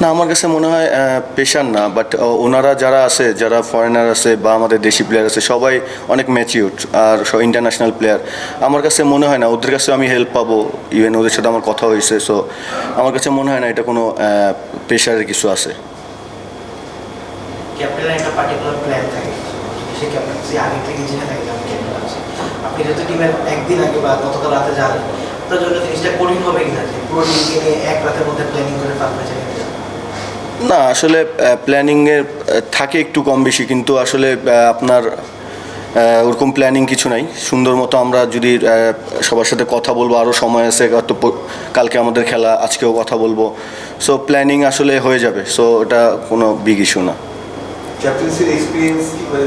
না, আমার কাছে মনে হয় পেশার না বাট ওনারা যারা আছে, যারা ফরেনার আছে বা আমাদের দেশি প্লেয়ার আছে, সবাই অনেক ম্যাচিউর আর ইন্টারন্যাশনাল প্লেয়ার আমার কাছে মনে হয় না, ওদের কাছে আমি হেল্প পাবো ইভেন ওদের সাথে আমার কথা হয়েছে সো আমার কাছে মনে হয় না এটা কোনো পেশারের কিছু আছে। একদিন আগে বা গতকাল রাতে আপনার জন্য জিনিসটা কঠিন হবে কিনা? পুরো এক রাতের মধ্যে প্ল্যানিং করে? না আসলে প্ল্যানিংয়ের থাকে একটু কম বেশি কিন্তু আসলে আপনার ওরকম প্ল্যানিং কিছু নাই। সুন্দর মতো আমরা যদি সবার সাথে কথা বলব আরও সময় আছে কালকে আমাদের খেলা আজকেও কথা বলব। সো প্ল্যানিং আসলে হয়ে যাবে সো এটা কোনো বিগ ইস্যু না। মানে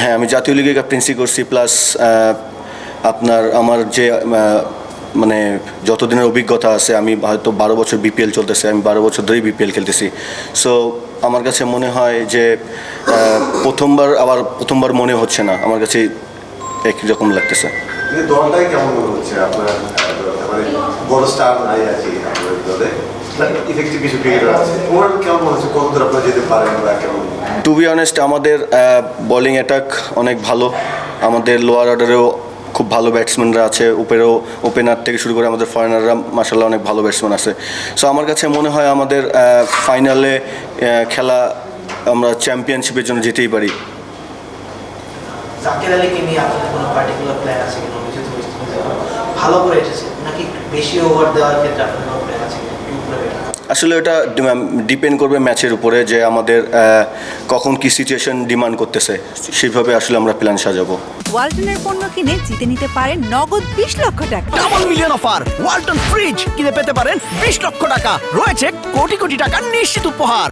হ্যাঁ আমি জাতীয় লিগে ক্যাপ্টেন্সি করছি প্লাস আপনার আমার যে মানে যতদিনের অভিজ্ঞতা আছে আমি হয়তো বারো বছর বিপিএল চলতেছে আমি বারো বছর ধরেই বিপিএল খেলতেছি। সো আমার কাছে মনে হয় যে প্রথমবার আবার প্রথমবার মনে হচ্ছে না আমার কাছে একই রকম লাগতেছে। টু বি অনেস্ট আমাদের বোলিং অ্যাটাক অনেক ভালো। আমাদের লোয়ার অর্ডারেও খুব ভালো ব্যাটসম্যানরা আছে। উপরেও ওপেনার থেকে শুরু করে আমাদের ফরেনাররা মাসাল্লাহ অনেক ভালো ব্যাটসম্যান আছে। সো আমার কাছে মনে হয় আমাদের ফাইনালে খেলা আমরা চ্যাম্পিয়নশিপের জন্য যেতেই পারি। জাকির আলীকে নিয়ে আপনাদের কোনো পার্টিকুলার প্ল্যান আছে কিনা? উনি যেহেতু ওয়েস্ট ইন্ডিজে ভালো করে এসেছে। নাকি বেশি ওভার দেওয়ার ক্ষেত্রে আপনাদের কোনো প্ল্যান আছে কিনা? একটু উপরে বেটার আসলে এটা ডিপেন্ড করবে ম্যাচের উপরে যে আমাদের কখন কি সিচুয়েশন ডিমান্ড করতেছে। সেইভাবে আসলে আমরা প্ল্যান সাজাবো। ওয়ালটনের পণ্য কিনে জিতে নিতে পারেন নগদ বিশ লক্ষ টাকা। Double million offer Walton fridge কিনে পেতে পারেন বিশ লক্ষ টাকা। রয়েছে কোটি কোটি টাকার নিশ্চিত উপহার।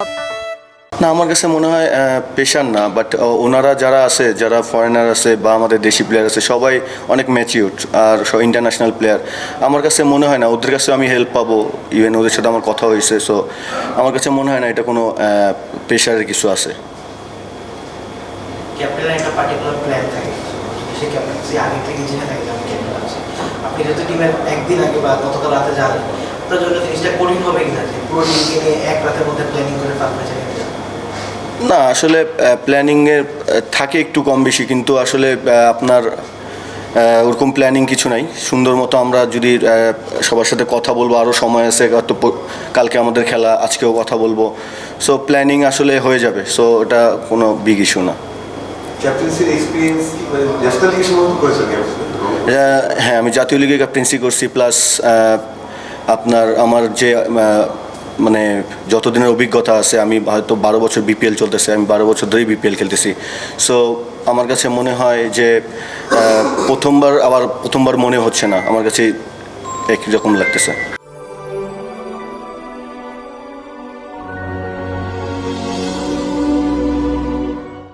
না আমার কাছে মনে হয় পেশার না বাট ওনারা যারা আছে যারা ফরেনার আছে বা আমাদের দেশি প্লেয়ার আছে সবাই অনেক ম্যাচিউর আর সব ইন্টারন্যাশনাল প্লেয়ার আমার কাছে মনে হয় না ওদের কাছে আমি হেল্প পাবো ইভেন ওদের সাথে আমার কথা হয়েছে সো আমার কাছে মনে হয় না এটা কোনো পেশারের কিছু আছে। ক্যাপ্টেনের একটা পার্টিকুলার প্ল্যান থাকে। সে ক্যাপ্টেন্সি আগে থেকে জেনে থাকে আমি আছে। আপনি যেহেতু টিমের একদিন আগে বা গতকাল রাতে জানেন আপনার জন্য জিনিসটা কঠিন হবে কিনা যে পুরো টিমকে নিয়ে এক রাতের মধ্যে প্ল্যানিং করে না, আসলে প্ল্যানিংয়ের থাকে একটু কম বেশি, কিন্তু আসলে আপনার ওরকম প্ল্যানিং কিছু নাই। সুন্দর মতো আমরা যদি সবার সাথে কথা বলব আরও সময় আছে কালকে আমাদের খেলা, আজকেও কথা বলব। সো প্ল্যানিং আসলে হয়ে যাবে। সো এটা কোনো বিগ ইস্যু না। হ্যাঁ আমি জাতীয় লিগে ক্যাপ্টেন্সি করছি প্লাস আপনার আমার যে মানে যতদিনের অভিজ্ঞতা আছে, আমি হয়তো বারো বছর বিপিএল চলতেছে, আমি বারো বছর ধরেই বিপিএল খেলতেছি। সো আমার কাছে মনে হয় যে প্রথমবার, আবার প্রথমবার মনে হচ্ছে না, আমার কাছে একই রকম লাগতেছে।